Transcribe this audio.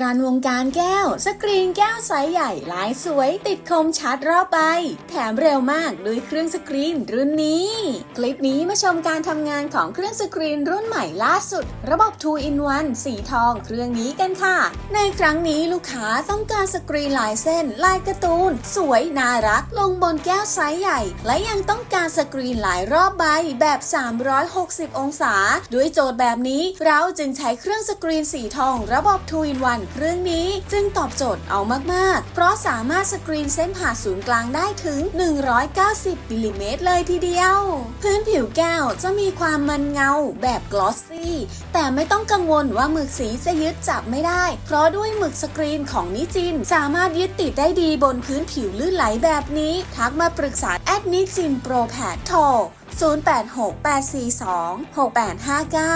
ร้านวงการแก้ว สกรีนแก้วไซส์ใหญ่ลายสวย ติดคมชัดรอบใบ แถมเร็วมากด้วยเครื่องสกรีนรุ่นนี้ คลิปนี้มาชมการทำงานของเครื่องสกรีนรุ่นใหม่ล่าสุด ระบบ 2 in 1 สีทองเครื่องนี้กันค่ะ ในครั้งนี้ลูกค้าต้องการสกรีนลายเส้น ลายการ์ตูน สวยน่ารัก ลงบนแก้วไซส์ใหญ่ และยังต้องการสกรีนหลายรอบใบแบบ 360 องศา ด้วยโจทย์แบบนี้เราจึงใช้เครื่องสกรีนสีทอง ระบบ 2 in 1เครื่องนี้จึงตอบโจทย์เอามาก ๆ เพราะสามารถสกรีนเส้นผ่าศูนย์กลางได้ถึง 190มิลลิเมตรเลยทีเดียว พื้นผิวแก้วจะมีความมันเงาแบบกลอสซี่ แต่ไม่ต้องกังวลว่าหมึกสีจะยึดจับไม่ได้ เพราะด้วยหมึกสกรีนของนิจิน สามารถยึดติดได้ดีบนพื้นผิวลื่นไหลแบบนี้ ทักมาปรึกษาแอดนิจินโปรแพดโทร0868426859